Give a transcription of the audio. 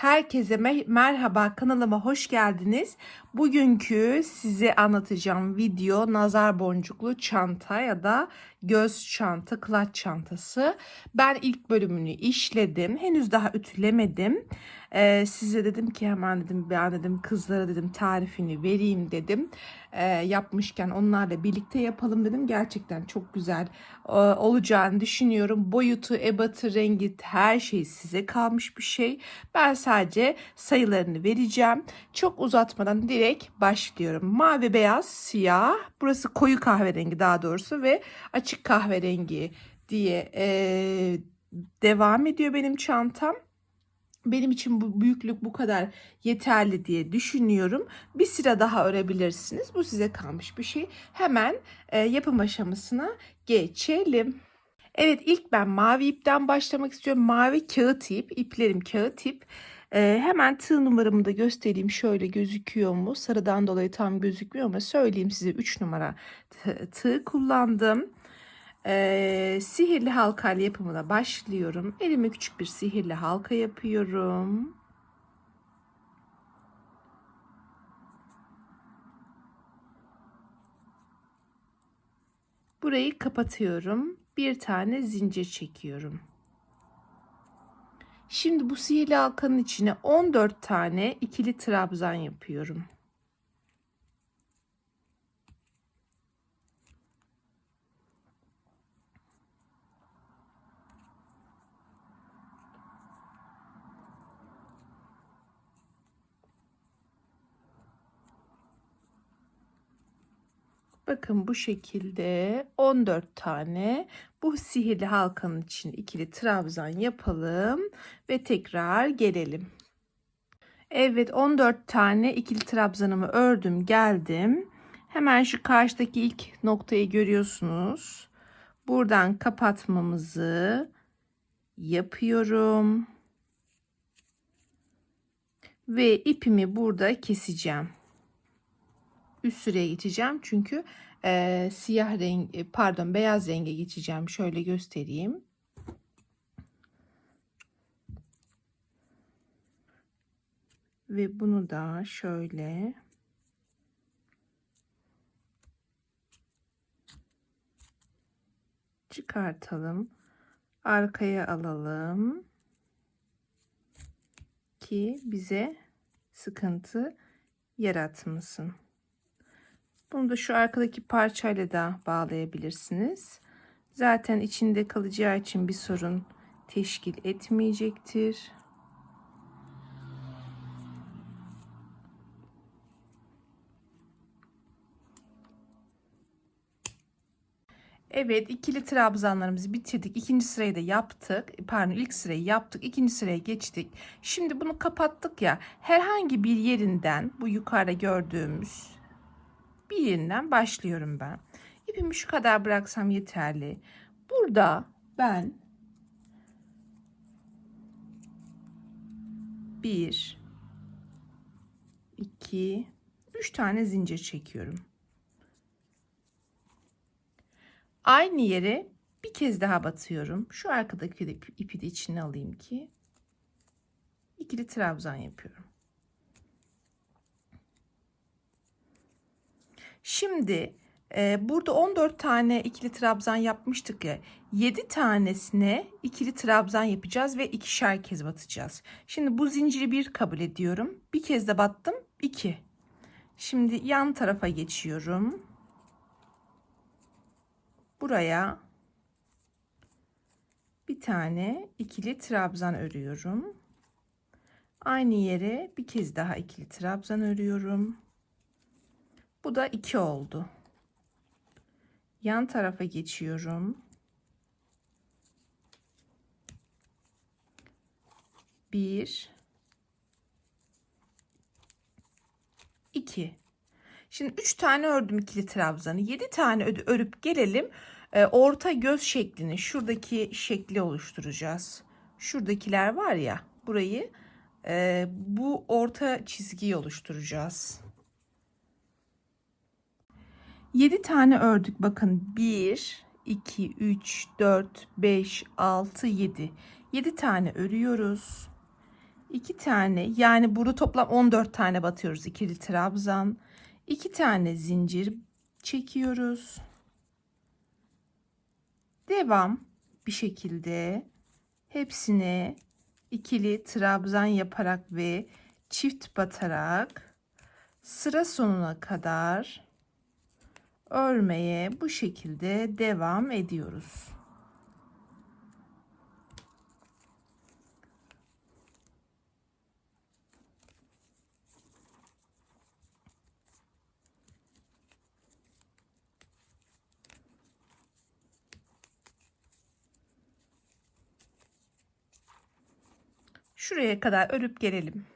Herkese me- merhaba kanalıma hoş geldiniz. Bugünkü size anlatacağım video nazar boncuklu çanta ya da göz çanta, kılaç çantası. Ben ilk bölümünü işledim. Henüz daha ütülemedim. Ee, size dedim ki hemen dedim ben dedim kızlara dedim tarifini vereyim dedim. Ee, yapmışken onlarla birlikte yapalım dedim. Gerçekten çok güzel e, olacağını düşünüyorum. Boyutu, ebatı, rengi her şey size kalmış bir şey. Ben sadece sayılarını vereceğim. Çok uzatmadan direkt başlıyorum. Mavi, beyaz, siyah. Burası koyu kahverengi daha doğrusu ve açık kahverengi diye e, devam ediyor benim çantam. Benim için bu büyüklük bu kadar yeterli diye düşünüyorum. Bir sıra daha örebilirsiniz. Bu size kalmış bir şey. Hemen e, yapım aşamasına geçelim. Evet ilk ben mavi ipten başlamak istiyorum. Mavi kağıt ip, iplerim kağıt ip. Ee, hemen tığ numaramı da göstereyim. Şöyle gözüküyor mu? Sarıdan dolayı tam gözükmüyor ama söyleyeyim size 3 numara tığ, kullandım. Ee, sihirli halkayla yapımına başlıyorum. Elime küçük bir sihirli halka yapıyorum. Burayı kapatıyorum. Bir tane zincir çekiyorum. Şimdi bu sihirli halkanın içine 14 tane ikili trabzan yapıyorum. Bakın bu şekilde 14 tane bu sihirli halkanın için ikili trabzan yapalım ve tekrar gelelim. Evet 14 tane ikili trabzanımı ördüm geldim. Hemen şu karşıdaki ilk noktayı görüyorsunuz. Buradan kapatmamızı yapıyorum. Ve ipimi burada keseceğim üst sıraya geçeceğim. Çünkü e, siyah renk e, pardon beyaz renge geçeceğim. Şöyle göstereyim. Ve bunu da şöyle çıkartalım. Arkaya alalım. Ki bize sıkıntı yaratmasın. Bunu da şu arkadaki parçayla da bağlayabilirsiniz. Zaten içinde kalacağı için bir sorun teşkil etmeyecektir. Evet ikili trabzanlarımızı bitirdik. İkinci sırayı da yaptık. Pardon ilk sırayı yaptık. İkinci sıraya geçtik. Şimdi bunu kapattık ya. Herhangi bir yerinden bu yukarıda gördüğümüz bir yerinden başlıyorum ben. İpimi şu kadar bıraksam yeterli. Burada ben bir, iki, üç tane zincir çekiyorum. Aynı yere bir kez daha batıyorum. Şu arkadaki ipi de içine alayım ki ikili trabzan yapıyorum. Şimdi e, burada 14 tane ikili trabzan yapmıştık ya. 7 tanesine ikili trabzan yapacağız ve ikişer kez batacağız. Şimdi bu zinciri bir kabul ediyorum. Bir kez de battım. 2. Şimdi yan tarafa geçiyorum. Buraya bir tane ikili trabzan örüyorum. Aynı yere bir kez daha ikili trabzan örüyorum. Bu da 2 oldu. Yan tarafa geçiyorum. 1 2 Şimdi 3 tane ördüm ikili trabzanı. 7 tane örüp gelelim. E, orta göz şeklini, şuradaki şekli oluşturacağız. Şuradakiler var ya, burayı e, bu orta çizgiyi oluşturacağız. 7 tane ördük. Bakın 1, 2, 3, 4, 5, 6, 7. 7 tane örüyoruz. 2 tane yani burada toplam 14 tane batıyoruz ikili trabzan. 2 tane zincir çekiyoruz. Devam bir şekilde hepsine ikili trabzan yaparak ve çift batarak sıra sonuna kadar örmeye bu şekilde devam ediyoruz. Şuraya kadar örüp gelelim.